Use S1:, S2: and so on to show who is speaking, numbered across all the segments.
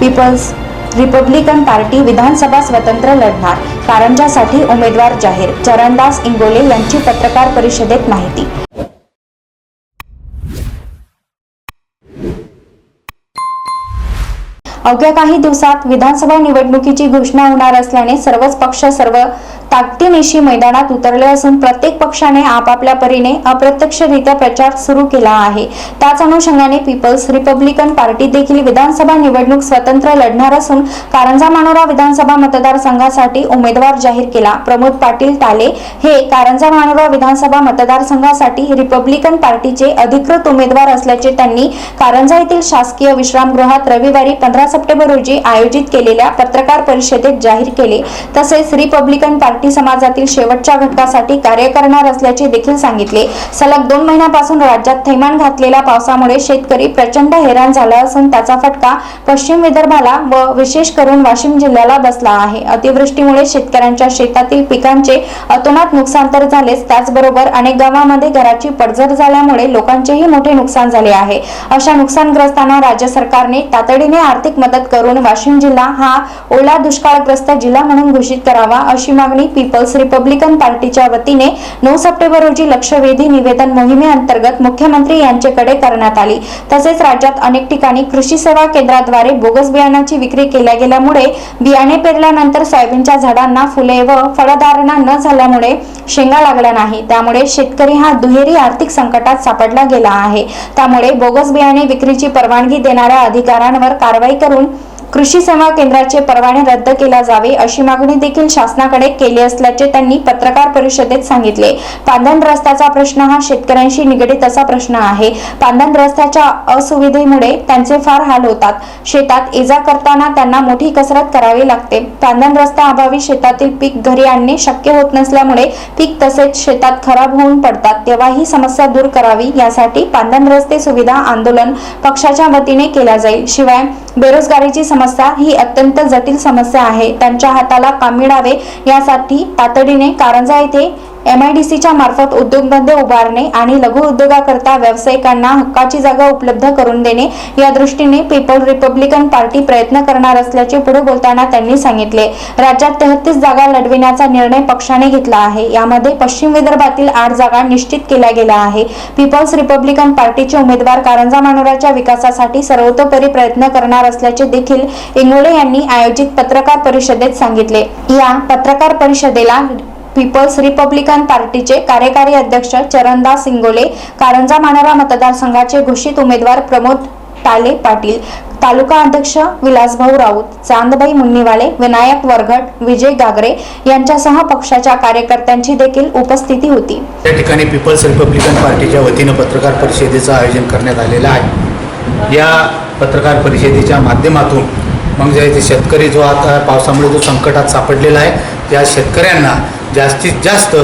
S1: People's Republican party विधानसभा स्वतंत्र लढणार. कारंजासाठी उमेदवार जाहीर. चरणदास इंगोले यांची पत्रकार परिषदेत माहिती. अवघ्या काही दिवसात विधानसभा निवडणुकीची घोषणा होणार असल्याने सर्वच पक्ष सर्व ताकदीनिशी मैदानात उतरले असून प्रत्येक पक्षाने आपापल्या परीने अप्रत्यक्षरित्या प्रचार सुरू केला आहे. त्याच अनुषंगाने पीपल्स रिपब्लिकन पार्टी देखील विधानसभा निवडणूक स्वतंत्र लढणार असून कारंजा मानोरा विधानसभा मतदारसंघासाठी उमेदवार जाहीर केला. प्रमोद पाटील ताले हे कारंजा मानोरा विधानसभा मतदारसंघासाठी रिपब्लिकन पार्टीचे अधिकृत उमेदवार असल्याचे त्यांनी कारंजा येथील शासकीय विश्रामगृहात रविवारी पंधरा सप्टेंबर रोजी आयोजित केलेल्या पत्रकार परिषदेत जाहीर केले. तसेच रिपब्लिकन पार्टी समाजातील शेवटच्या घटकासाठी कार्य करणार असल्याचे देखील सांगितले. सलग दोन महिन्यापासून राज्यात थैमान घातलेल्या पावसामुळे शेतकरी प्रचंड हैराण झाला असून त्याचा फटका पश्चिम विदर्भाला व विशेष करून वाशिम जिल्ह्याला बसला आहे. अतिवृष्टीमुळे शेतकऱ्यांच्या शेतातील पिकांचे अतोनात नुकसान तर झालेच त्याचबरोबर अनेक गावांमध्ये घराची पडझड झाल्यामुळे लोकांचेही मोठे नुकसान झाले आहे. अशा नुकसानग्रस्तांना राज्य सरकारने तातडीने आर्थिक मदत करून वाशिम जिल्हा हा ओला दुष्काळग्रस्त जिल्हा म्हणून घोषित करावा अशी मागणी पीपल्स रिपब्लिकन पार्टीच्या वतीने नऊ सप्टेंबर रोजी लक्षवेधी निवेदन मोहिमेअंतर्गत मुख्यमंत्री यांच्याकडे करण्यात आली. तसेच राज्यात अनेक ठिकाणी कृषी सेवा केंद्राद्वारे बोगस बियाणाची विक्री केल्या गेल्यामुळे बियाणे पेरल्यानंतर सोयाबीनच्या झाडांना फुले व फळधारणा न झाल्यामुळे शेंगा लागल्या नाही. त्यामुळे शेतकरी हा दुहेरी आर्थिक संकटात सापडला गेला आहे. त्यामुळे बोगस बियाणे विक्रीची परवानगी देणाऱ्या अधिकाऱ्यांवर कारवाई करून कृषी सेवा केंद्राचे परवाने रद्द केला जावे अशी मागणी देखील शासनाकडे केली असल्याचे त्यांनी पत्रकार परिषदेत सांगितले. पांदन रस्त्याचा प्रश्न हा शेतकऱ्यांशी निगडीत असा प्रश्न आहे. पांदन रस्त्याच्या असुविधेमुळे त्यांचे फार हाल होतात. शेतात इजा करताना त्यांना मोठी कसरत करावी लागते. पांदन रस्ता अभावी शेतातील पीक घरी आणणे शक्य होत नसल्यामुळे पीक तसेच शेतात खराब होऊन पडतात. तेव्हा ही समस्या दूर करावी यासाठी पांदन रस्ते सुविधा आंदोलन पक्षाच्या वतीने केल्या जाईल. शिवाय बेरोजगारीची समस्या ही अत्यंत जटिल समस्या आहे. त्यांच्या हाताला काम मिळावे यासाठी तातडीने कारंजा येथे एम आय डी सीच्या मार्फत उद्योगधंदे उभारणे आणि लघु उद्योगाकरता व्यावसायिकांना हक्काची जागा उपलब्ध करून देणे या दृष्टीने पीपल रिपब्लिकन पार्टी प्रयत्न करणार असल्याचे पुढे बोलताना त्यांनी सांगितले. राज्यात तेहतीस जागा लढविण्याचा निर्णय पक्षाने घेतला आहे. यामध्ये पश्चिम विदर्भातील आठ जागा निश्चित केल्या गेल्या आहे. पीपल्स रिपब्लिकन पार्टीचे उमेदवार कारंजा मानोराच्या विकासासाठी सर्वतोपरी प्रयत्न करणार असल्याचे देखील इंगोले यांनी आयोजित पत्रकार परिषदेत सांगितले. या पत्रकार परिषदेला पीपल्स रिपब्लिकन पार्टीचे कार्यकारी अध्यक्ष चरणदास सिंगोले कारंजा मानोरा मतदारसंघाचे घोषित उमेदवार प्रमोद टाले पाटील तालुका अध्यक्ष विलासभाऊ राऊत चांदबाई मुन्नीवाले विनायक वरघट विजय गागरे यांच्यासह पक्षाच्या कार्यकर्त्यांची देखील उपस्थिती होती.
S2: या ठिकाणी पीपल्स रिपब्लिकन पार्टीच्या वतीनं पत्रकार परिषदेचं आयोजन करण्यात आलेलं आहे. या पत्रकार परिषदेच्या माध्यमातून म्हणजे मग जे ते शेतकरी जो आता पावसामुळे जो संकटात सापडलेला आहे त्या शेतकऱ्यांना जास्तीत जास्त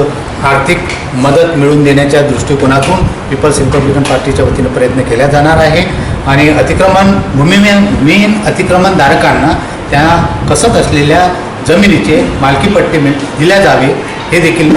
S2: आर्थिक मदत मिळवून देण्याच्या दृष्टिकोनातून पीपल्स रिपब्लिकन पार्टीच्या वतीनं प्रयत्न केला जाणार आहे. आणि अतिक्रमण भूमिमेन भूमिहीन अतिक्रमणधारकांना त्या कसत असलेल्या जमिनीचे मालकीपट्टे मिळ दिल्या जावे हे देखील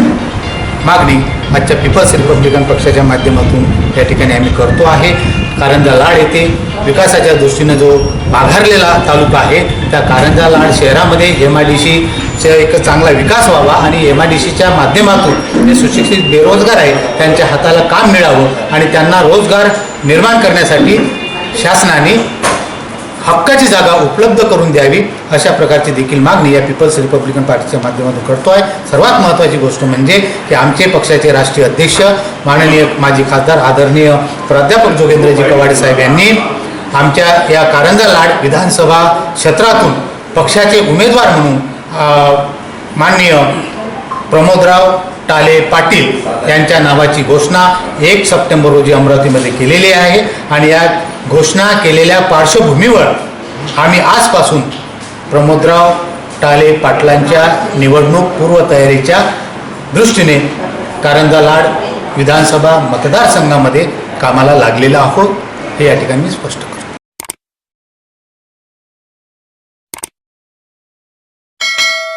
S2: मागणी आजच्या पीपल्स रिपब्लिकन पक्षाच्या माध्यमातून या ठिकाणी आम्ही करतो आहे. कारंजा लाड येथे विकासाच्या दृष्टीनं जो माघारलेला तालुका आहे त्या कारंजा लाड शहरामध्ये एम आय डी सीचा एक चांगला विकास व्हावा आणि एम आय डी सीच्या माध्यमातून जे सुशिक्षित बेरोजगार आहेत त्यांच्या हाताला काम मिळावं आणि त्यांना रोजगार निर्माण करण्यासाठी शासनाने हक्काची जागा उपलब्ध करून द्यावी अशा प्रकारची देखील मागणी या पीपल्स रिपब्लिकन पार्टीच्या माध्यमातून करतो आहे सर्वात महत्त्वाची गोष्ट म्हणजे की आमचे पक्षाचे राष्ट्रीय अध्यक्ष माननीय माजी खासदार आदरणीय प्राध्यापक जोगेंद्रजी कवाडे साहेब यांनी आमच्या या कारंजा लाड विधानसभा क्षेत्रातून पक्षाचे उमेदवार म्हणून माननीय प्रमोदराव टाले पाटील यांच्या नावाची घोषणा एक सप्टेंबर रोजी अमरावतीमध्ये केलेली आहे. आणि या घोषणा केलेल्या पार्श्वभूमीवर आम्ही आजपासून प्रमोदराव टाले पाटलांच्या निवडणूक पूर्वतयारीच्या दृष्टीने कारंजा लाड विधानसभा मतदारसंघामध्ये कामाला लागलेला आहोत. हे या ठिकाणी मी स्पष्ट करतो.